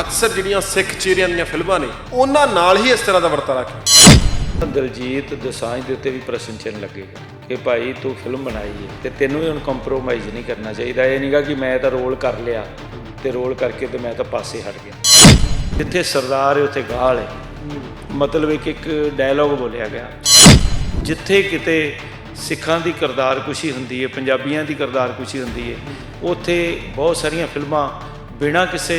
ਅਕਸਰ ਜਿਹੜੀਆਂ ਸਿੱਖ ਚਿਹਰਿਆਂ ਦੀਆਂ ਫਿਲਮਾਂ ਨੇ, ਉਹਨਾਂ ਨਾਲ ਹੀ ਇਸ ਤਰ੍ਹਾਂ ਦਾ ਵਰਤਾਰਾ ਕੀਤਾ ਦਲਜੀਤ ਦਸਾਂਝ ਦੇ ਉੱਤੇ ਵੀ ਪ੍ਰਸ਼ਨ ਚਿੰਨ੍ਹ ਲੱਗੇਗਾ ਕਿ ਭਾਈ ਤੂੰ ਫਿਲਮ ਬਣਾਈ ਹੈ ਤੇ ਤੈਨੂੰ ਵੀ ਹੁਣ ਕੰਪਰੋਮਾਈਜ਼ ਨਹੀਂ ਕਰਨਾ ਚਾਹੀਦਾ। ਇਹ ਨਹੀਂਗਾ ਕਿ ਮੈਂ ਤਾਂ ਰੋਲ ਕਰ ਲਿਆ ਤੇ ਰੋਲ ਕਰਕੇ ਤੇ ਮੈਂ ਤਾਂ ਪਾਸੇ ਹਟ ਗਿਆ। ਜਿੱਥੇ ਸਰਦਾਰ ਹੈ ਉੱਥੇ ਗਾਲ ਹੈ ਮਤਲਬ ਇੱਕ ਇੱਕ ਡਾਇਲੌਗ ਬੋਲਿਆ ਗਿਆ। ਜਿੱਥੇ ਕਿਤੇ ਸਿੱਖਾਂ ਦੀ ਕਰਤਾਰ ਕੁਸ਼ੀ ਹੁੰਦੀ ਹੈ ਪੰਜਾਬੀਆਂ ਦੀ ਕਰਤਾਰ ਕੁਸ਼ੀ ਹੁੰਦੀ ਹੈ ਉੱਥੇ ਬਹੁਤ ਸਾਰੀਆਂ ਫਿਲਮਾਂ ਬਿਨਾਂ ਕਿਸੇ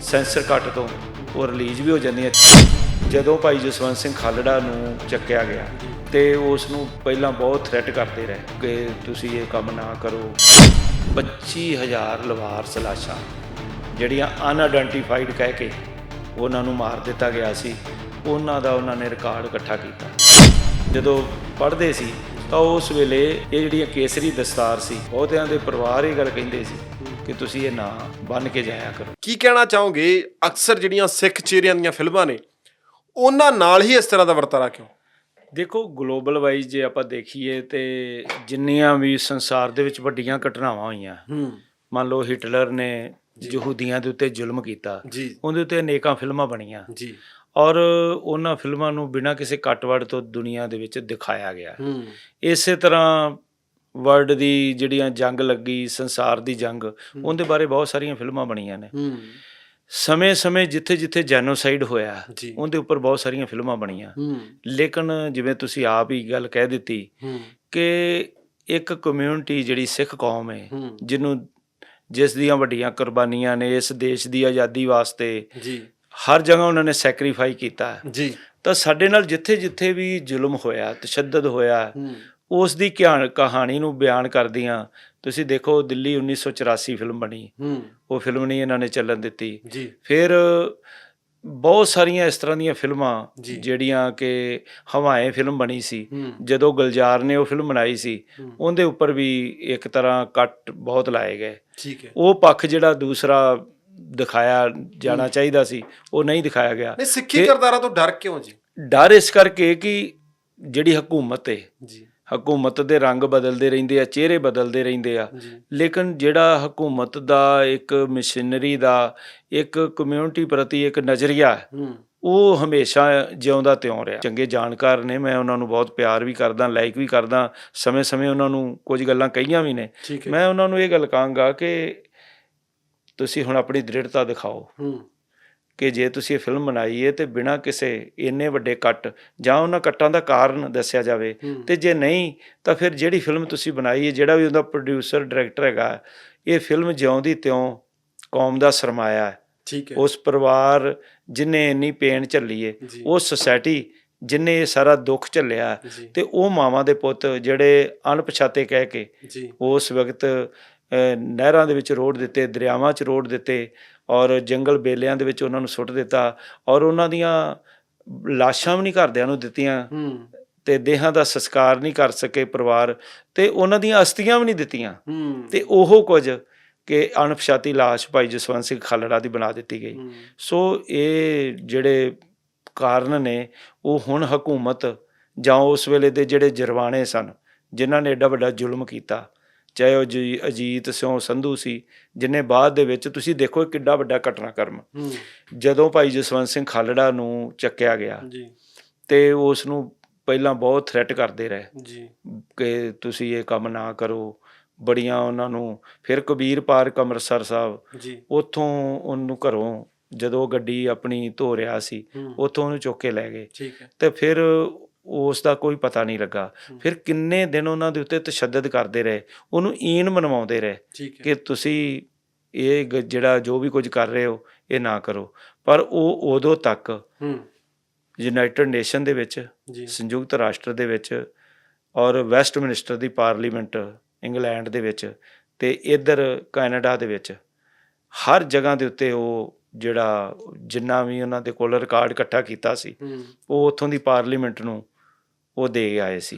ਸੈਂਸਰ ਕੱਟ ਤੋਂ ਉਹ ਰਿਲੀਜ਼ ਵੀ ਹੋ ਜਾਂਦੀਆਂ ਜਦੋਂ ਭਾਈ ਜਸਵੰਤ ਸਿੰਘ ਖਾਲੜਾ ਨੂੰ ਚੱਕਿਆ ਗਿਆ ਤੇ ਉਸ ਨੂੰ ਪਹਿਲਾਂ ਬਹੁਤ ਥ੍ਰੈਟ ਕਰਦੇ ਰਹੇ ਕਿ ਤੁਸੀਂ ਇਹ ਕੰਮ ਨਾ ਕਰੋ। 25000 ਲਵਾਰ ਸਲਾਸ਼ਾਂ ਜਿਹੜੀਆਂ ਅਨਆਇਡੈਂਟੀਫਾਈਡ ਕਹਿ ਕੇ ਉਹਨਾਂ ਨੂੰ ਮਾਰ ਦਿੱਤਾ ਗਿਆ ਸੀ, ਉਹਨਾਂ ਦਾ ਉਹਨਾਂ ਨੇ ਰਿਕਾਰਡ ਇਕੱਠਾ ਕੀਤਾ। ਜਦੋਂ ਪੜ੍ਹਦੇ ਸੀ ਤਾਂ ਉਸ ਵੇਲੇ ਇਹ ਜਿਹੜੀਆਂ ਕੇਸਰੀ ਦਸਤਾਰ ਸੀ, ਬਹੁਤਿਆਂ ਦੇ ਪਰਿਵਾਰ ਇਹ ਗੱਲ ਕਹਿੰਦੇ ਸੀ ਕਿ ਤੁਸੀਂ ਇਹ ਨਾ ਬੰਨ ਕੇ ਜਾਇਆ ਕਰੋ। ਕੀ ਕਹਿਣਾ ਚਾਹੋਗੇ? ਅਕਸਰ ਜਿਹੜੀਆਂ ਸਿੱਖ ਚਿਹਰਿਆਂ ਦੀਆਂ ਫਿਲਮਾਂ ਨੇ ਉਹਨਾਂ ਨਾਲ ਹੀ ਇਸ ਤਰ੍ਹਾਂ ਦਾ ਵਰਤਾਰਾ ਕਿਉਂ? ਦੇਖੋ ਗਲੋਬਲ ਵਾਈਜ਼ ਜੇ ਆਪਾਂ ਦੇਖੀਏ ਤੇ ਜਿੰਨੀਆਂ ਵੀ ਸੰਸਾਰ ਦੇ ਵਿੱਚ ਵੱਡੀਆਂ ਘਟਨਾਵਾਂ ਹੋਈਆਂ ਹੂੰ। ਮੰਨ ਲਓ ਹਿਟਲਰ ਨੇ ਯਹੂਦੀਆਂ ਦੇ ਉੱਤੇ ਜ਼ੁਲਮ ਕੀਤਾ ਜੀ। ਉਹਦੇ ਉੱਤੇ ਅਨੇਕਾਂ ਫਿਲਮਾਂ ਬਣੀਆਂ। ਜੀ। ਔਰ ਉਹਨਾਂ ਫਿਲਮਾਂ ਨੂੰ ਬਿਨਾਂ ਕਿਸੇ ਕੱਟਵੜ ਤੋਂ ਦੁਨੀਆ ਦੇ ਵਿੱਚ ਦਿਖਾਇਆ ਗਿਆ। ਹੂੰ। ਇਸੇ ਤਰ੍ਹਾਂ ਵਰਲਡ ਦੀ ਜਿਹੜੀਆਂ ਜੰਗ ਲੱਗੀ ਸੰਸਾਰ ਦੀ ਜੰਗ ਉਹਦੇ ਬਾਰੇ ਬਹੁਤ ਸਾਰੀਆਂ ਫਿਲਮਾਂ ਬਣੀਆਂ ਨੇ। ਸਮੇਂ-ਸਮੇਂ ਜਿੱਥੇ-ਜਿੱਥੇ ਜੈਨੋਸਾਈਡ ਹੋਇਆ ਉਹਦੇ ਉੱਪਰ ਬਹੁਤ ਸਾਰੀਆਂ ਫਿਲਮਾਂ ਬਣੀਆਂ। ਲੇਕਿਨ ਜਿਵੇਂ ਤੁਸੀਂ ਆਪ ਹੀ ਗੱਲ ਕਹਿ ਦਿੱਤੀ ਕਿ ਇੱਕ ਕਮਿਊਨਿਟੀ ਜਿਹੜੀ ਸਿੱਖ ਕੌਮ ਹੈ। ਜਿਹਨੂੰ ਜਿਸ ਦੀਆਂ ਵੱਡੀਆਂ ਕੁਰਬਾਨੀਆਂ ਨੇ ਇਸ ਦੇਸ਼ ਦੀ ਆਜ਼ਾਦੀ ਵਾਸਤੇ ਜੀ। ਹਰ ਜਗ੍ਹਾ ਉਹਨਾਂ ਨੇ ਸੈਕਰੀਫਾਈ ਕੀਤਾ। ਜੀ। ਤਾਂ ਸਾਡੇ ਨਾਲ ਜਿੱਥੇ-ਜਿੱਥੇ ਵੀ ਜ਼ੁਲਮ ਹੋਇਆ ਤਸ਼ੱਦਦ ਹੋਇਆ ਉਸ ਦੀ ਕਿਹਾ- ਕਹਾਣੀ ਨੂੰ ਬਿਆਨ ਕਰਦੀਆਂ। ਤੁਸੀਂ ਦੇਖੋ ਦਿੱਲੀ 1984 ਫਿਲਮ ਬਣੀ। ਉਹ ਫਿਲਮ ਨਹੀਂ ਇਹਨਾਂ ਨੇ ਚੱਲਣ ਦਿੱਤੀ। ਜੀ। ਫਿਰ ਬਹੁਤ ਸਾਰੀਆਂ ਇਸ ਤਰ੍ਹਾਂ ਦੀਆਂ ਫਿਲਮਾਂ। ਜਿਹੜੀਆਂ ਕਿ ਹਵਾਏ ਫਿਲਮ ਬਣੀ ਸੀ। ਜਦੋਂ ਗੁਲਜ਼ਾਰ ਨੇ ਉਹ ਫਿਲਮ ਬਣਾਈ ਸੀ। ਉਹਦੇ ਉੱਪਰ ਵੀ ਇੱਕ ਤਰ੍ਹਾਂ ਕੱਟ ਬਹੁਤ ਲਾਏ ਗਏ। ਠੀਕ ਹੈ। ਉਹ ਪੱਖ ਜਿਹੜਾ ਦੂਸਰਾ ਦਿਖਾਇਆ ਜਾਣਾ ਚਾਹੀਦਾ ਸੀ ਉਹ ਨਹੀਂ ਦਿਖਾਇਆ ਗਿਆ। ਨਹੀਂ ਸਿੱਖੀ ਕਰਦਾਰਾਂ ਤੋਂ ਡਰ ਕਿਉਂ ਜੀ? ਡਰ ਇਸ ਕਰਕੇ ਕਿ ਜਿਹੜੀ ਹਕੂਮਤ ਹੈ ਜੀ। ਹਕੂਮਤ ਦੇ ਰੰਗ ਬਦਲਦੇ ਰਹਿੰਦੇ ਆ ਚਿਹਰੇ ਬਦਲਦੇ ਰਹਿੰਦੇ ਆ। ਲੇਕਿਨ ਜਿਹੜਾ ਹਕੂਮਤ ਦਾ ਇੱਕ ਮਸ਼ੀਨਰੀ ਦਾ ਇੱਕ ਕਮਿਊਨਿਟੀ ਪ੍ਰਤੀ ਇੱਕ ਨਜ਼ਰੀਆ ਹੈ, ਉਹ ਹਮੇਸ਼ਾ ਜਿਉਂਦਾ ਤਿਉਂ ਰਿਹਾ। ਚੰਗੇ ਜਾਣਕਾਰ ਨੇ ਮੈਂ ਉਹਨਾਂ ਨੂੰ ਬਹੁਤ ਪਿਆਰ ਵੀ ਕਰਦਾ ਲਾਈਕ ਵੀ ਕਰਦਾ ਸਮੇਂ-ਸਮੇਂ ਉਹਨਾਂ ਨੂੰ ਕੁਝ ਗੱਲਾਂ ਕਹੀਆਂ ਵੀ ਨੇ। ਮੈਂ ਉਹਨਾਂ ਨੂੰ ਇਹ ਗੱਲ ਕਹਾਂਗਾ ਕਿ ਤੁਸੀਂ ਹੁਣ ਆਪਣੀ ਦ੍ਰਿੜਤਾ ਦਿਖਾਓ। ਹੂੰ। ਕਿ ਜੇ ਤੁਸੀਂ ਇਹ ਫਿਲਮ ਬਣਾਈ ਹੈ ਤੇ ਬਿਨਾਂ ਕਿਸੇ ਇੰਨੇ ਵੱਡੇ ਕੱਟ ਜਾਂ ਉਹਨਾਂ ਕੱਟਾਂ ਦਾ ਕਾਰਨ ਦੱਸਿਆ ਜਾਵੇ। ਤੇ ਜੇ ਨਹੀਂ ਤਾਂ ਫਿਰ ਜਿਹੜੀ ਫਿਲਮ ਤੁਸੀਂ ਬਣਾਈ ਹੈ ਜਿਹੜਾ ਵੀ ਉਹਦਾ ਪ੍ਰੋਡਿਊਸਰ ਡਾਇਰੈਕਟਰ ਹੈਗਾ ਇਹ ਫਿਲਮ ਜਿਉਂਦੀ ਤਿਉਂ ਕੌਮ ਦਾ ਸਰਮਾਇਆ ਹੈ ਠੀਕ ਹੈ ਉਸ ਪਰਿਵਾਰ ਜਿਨੇ ਇੰਨੀ ਪੇਨ ਝੱਲੀ ਹੈ ਜੀ। ਉਹ ਸੋਸਾਇਟੀ ਜਿਨੇ ਇਹ ਸਾਰਾ ਦੁੱਖ ਝੱਲਿਆ ਤੇ ਉਹ ਮਾਵਾਂ ਦੇ ਪੁੱਤ ਜਿਹੜੇ ਅਣਪਛਾਤੇ ਕਹਿ ਕੇ ਉਸ ਵਕਤ ਨਹਿਰਾਂ ਦੇ ਵਿੱਚ ਰੋੜ ਦਿੱਤੇ ਦਰਿਆਵਾਂ 'ਚ ਰੋੜ ਦਿੱਤੇ ਔਰ ਜੰਗਲ ਬੇਲਿਆਂ ਦੇ ਵਿੱਚ ਉਹਨਾਂ ਨੂੰ ਸੁੱਟ ਦਿੱਤਾ ਔਰ ਉਹਨਾਂ ਦੀਆਂ ਲਾਸ਼ਾਂ ਵੀ ਨਹੀਂ ਘਰਦਿਆਂ ਨੂੰ ਦਿੱਤੀਆਂ ਤੇ ਦੇਹਾਂ ਦਾ ਸੰਸਕਾਰ ਨਹੀਂ ਕਰ ਸਕੇ ਪਰਿਵਾਰ ਤੇ ਉਹਨਾਂ ਦੀਆਂ ਅਸਤੀਆਂ ਵੀ ਨਹੀਂ ਦਿੱਤੀਆਂ। ਤੇ ਉਹ ਕੁਝ ਕਿ ਅਣਪਛਾਤੀ ਲਾਸ਼ ਭਾਈ ਜਸਵੰਤ ਸਿੰਘ ਖਾਲੜਾ ਦੀ ਬਣਾ ਦਿੱਤੀ ਗਈ। ਸੋ ਇਹ ਜਿਹੜੇ ਕਾਰਨ ਨੇ ਉਹ ਹੁਣ ਹਕੂਮਤ ਜਾਂ ਉਸ ਵੇਲੇ ਦੇ ਜਿਹੜੇ ਜਰਵਾਣੇ ਸਨ ਜਿਨ੍ਹਾਂ ਨੇ ਐਡਾ ਵੱਡਾ ਜ਼ੁਲਮ ਕੀਤਾ ਚਾਹੇ ਉਹ ਜੀ ਅਜੀਤ ਸਿੰਘ ਸੰਧੂ ਸੀ ਜਿਨੇ ਬਾਅਦ ਦੇ ਵਿੱਚ ਤੁਸੀਂ ਦੇਖੋ ਕਿੱਡਾ ਵੱਡਾ ਘਟਨਾਕ੍ਰਮ। ਜਦੋਂ ਭਾਈ ਜਸਵੰਤ ਸਿੰਘ ਖਾਲੜਾ ਨੂੰ ਚੱਕਿਆ ਗਿਆ ਜੀ। ਤੇ ਉਸ ਨੂੰ ਪਹਿਲਾਂ ਬਹੁਤ ਥ੍ਰੈਟ ਕਰਦੇ ਰਹੇ ਜੀ। ਕਿ ਤੁਸੀਂ ਇਹ ਕੰਮ ਨਾ ਕਰੋ। ਬੜੀਆਂ ਉਹਨਾਂ ਨੂੰ ਫਿਰ ਕਬੀਰ ਪਾਰਕ ਅੰਮ੍ਰਿਤਸਰ ਸਾਹਿਬ ਜੀ। ਉੱਥੋਂ ਉਹਨੂੰ ਘਰੋਂ ਜਦੋਂ ਗੱਡੀ ਆਪਣੀ ਧੋ ਰਿਹਾ ਸੀ ਉੱਥੋਂ ਉਹਨੂੰ ਚੁੱਕ ਕੇ ਲੈ ਗਏ। ਠੀਕ ਹੈ। ਤੇ ਫਿਰ ਉਸ ਦਾ ਕੋਈ ਪਤਾ ਨਹੀਂ ਲੱਗਾ। ਫਿਰ ਕਿੰਨੇ ਦਿਨ ਉਹਨਾਂ ਦੇ ਉੱਤੇ ਤਸ਼ੱਦਦ ਕਰਦੇ ਰਹੇ ਉਹਨੂੰ ਈਨ ਮਨਵਾਉਂਦੇ ਰਹੇ ਕਿ ਤੁਸੀਂ ਇਹ ਜਿਹੜਾ ਜੋ ਵੀ ਕੁਝ ਕਰ ਰਹੇ ਹੋ ਇਹ ਨਾ ਕਰੋ। ਪਰ ਉਹ ਉਦੋਂ ਤੱਕ ਹੂੰ। ਯੂਨਾਈਟਿਡ ਨੇਸ਼ਨ ਦੇ ਵਿੱਚ ਸੰਯੁਕਤ ਰਾਸ਼ਟਰ ਦੇ ਵਿੱਚ ਔਰ ਵੈਸਟ ਮਿਨਿਸਟਰ ਦੀ ਪਾਰਲੀਮੈਂਟ ਇੰਗਲੈਂਡ ਦੇ ਵਿੱਚ ਤੇ ਇਧਰ ਕੈਨੇਡਾ ਦੇ ਵਿੱਚ ਹਰ ਜਗ੍ਹਾ ਦੇ ਉੱਤੇ ਉਹ ਜਿਹੜਾ ਜਿੰਨਾ ਵੀ ਉਹਨਾਂ ਦੇ ਕੋਲ ਰਿਕਾਰਡ ਇਕੱਠਾ ਕੀਤਾ ਸੀ ਉਹ ਉੱਥੋਂ ਦੀ ਪਾਰਲੀਮੈਂਟ ਨੂੰ ਉਹ ਦੇ ਆਏ ਸੀ।